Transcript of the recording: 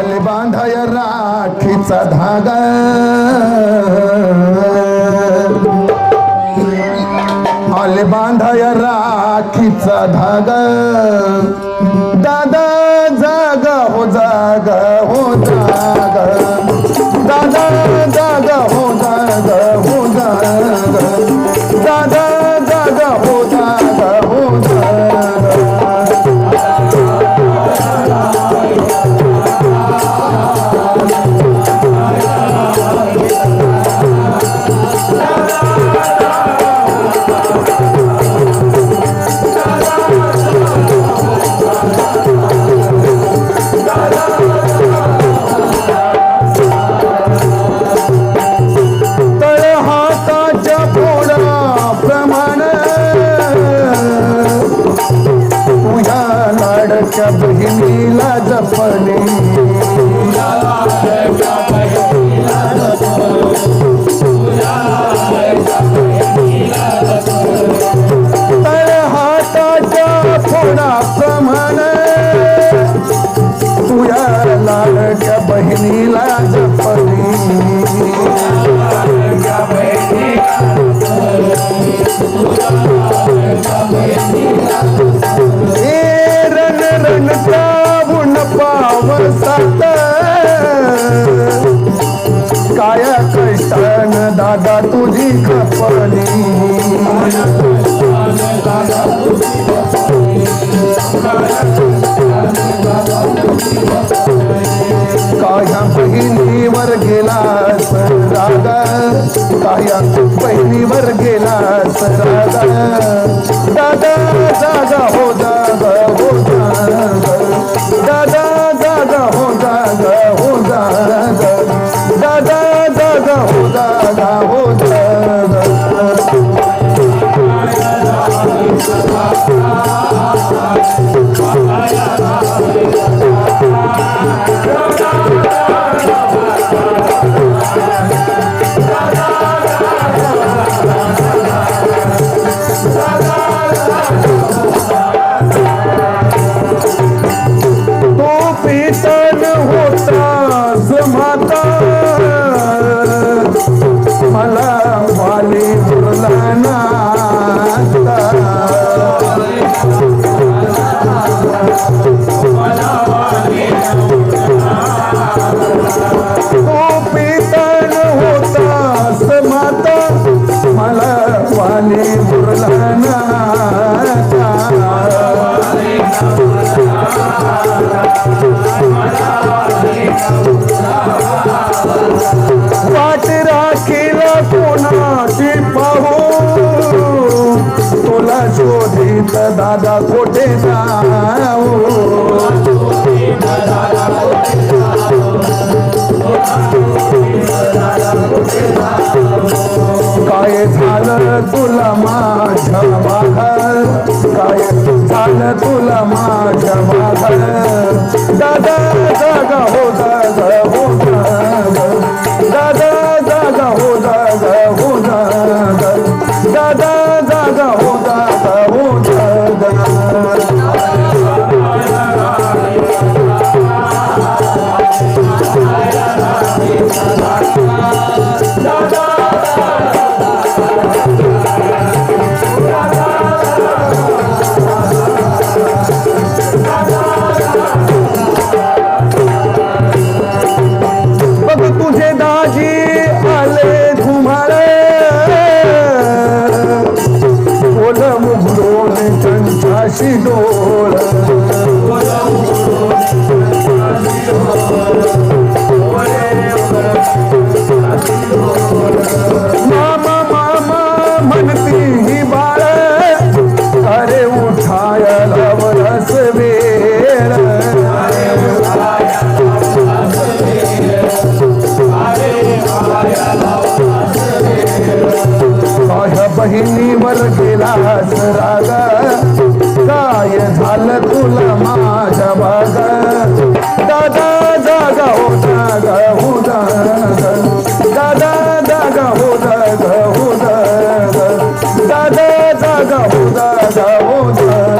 आले बांधाय राखीचा धागा. आले बांधाय राखीचा धागा. दादा जाग हो जाग हो जाग. दादा जाग हो जाग हो जाग. दादा जाग हो बहिणीला जपणे. तुझी कपली काया बहिणीवर गेलास रागा काया बहिणीवर गेलास रागा दादा जागा हो होता शोधित दादा कोठे जाऊ. काय झालं तुला माझ्या माघार? काय झालं तुला माझ्या माघार? दादा जागा हो दादा हो. बहिणीवर गेला रागा काय झालं तुला माझ्या बागा दादा जागा होता हो दादा जागा हो होता हो दादा जागा हो होता गहू